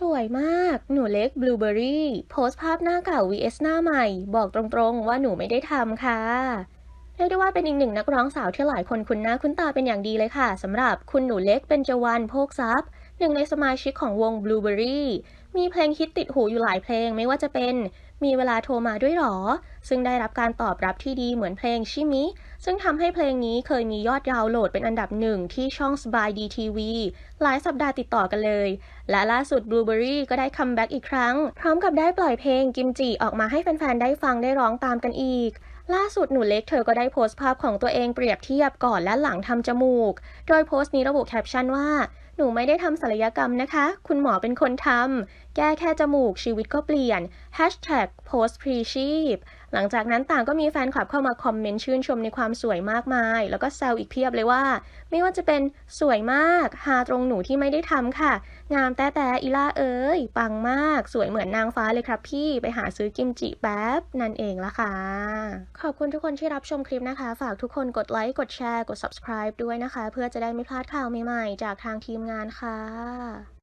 สวยมาก หนูเล็กบลูเบอรี่โพสต์ภาพหน้าเก่า vs หน้าใหม่ บอกตรงๆว่าหนูไม่ได้ทำค่ะ เรียกได้ว่าเป็นอีกหนึ่งนักร้องสาวที่หลายคนคุ้นหน้าคุ้นตาเป็นอย่างดีเลยค่ะสำหรับคุณหนูเล็กเป็นจวันโพกทรัพย์ หนึ่งในสมาชิกของวงบลูเบอรี่มีเพลงฮิตติดหูอยู่หลายเพลงไม่ว่าจะเป็น มีเวลาโทรมาด้วยหรอ ซึ่งได้รับการตอบรับที่ดีเหมือนเพลงชิมิ ซึ่งทำให้เพลงนี้เคยมียอดดาวน์โหลดเป็นอันดับหนึ่งที่ช่องสบายดีทีวีหลายสัปดาห์ติดต่อกันเลย และล่าสุด Blueberry ก็ได้คัมแบ็กอีกครั้ง พร้อมกับได้ปล่อยเพลงกิมจิออกมาให้แฟนๆได้ฟังได้ร้องตามกันอีกล่าสุดหนูเล็กเธอก็ได้โพสต์ภาพของตัวเองเปรียบเทียบก่อนและหลังทำจมูก โดยโพสต์นี้ระบุแคปชั่นว่า หนูไม่ได้ทำศัลยกรรมนะคะ คุณหมอเป็นคนทำ แก้แค่จมูกชีวิตก็เปลี่ยน Hashtag post pre ชีพ หลังจากนั้นต่างก็มีแฟนคลับเข้ามาคอมเมนต์ชื่นชมในความสวยมากมาย แล้วก็แซวอีกเพียบเลยว่า ไม่ว่าจะเป็นสวยมากหาตรงหนูที่ไม่ได้ทำค่ะ งามแต่แต่อีล่าเอ้ยปังมาก สวยเหมือนนางฟ้าเลยครับพี่ไปหาซื้อกิมจิแป๊บนั่นเองละค่ะ ขอบคุณทุกคนที่รับชมคลิปนะคะ ฝากทุกคนกดไลค์กดแชร์กด subscribe ด้วยนะคะ เพื่อจะได้ไม่พลาดข่าวใหม่ๆ จากทางทีมงานค่ะ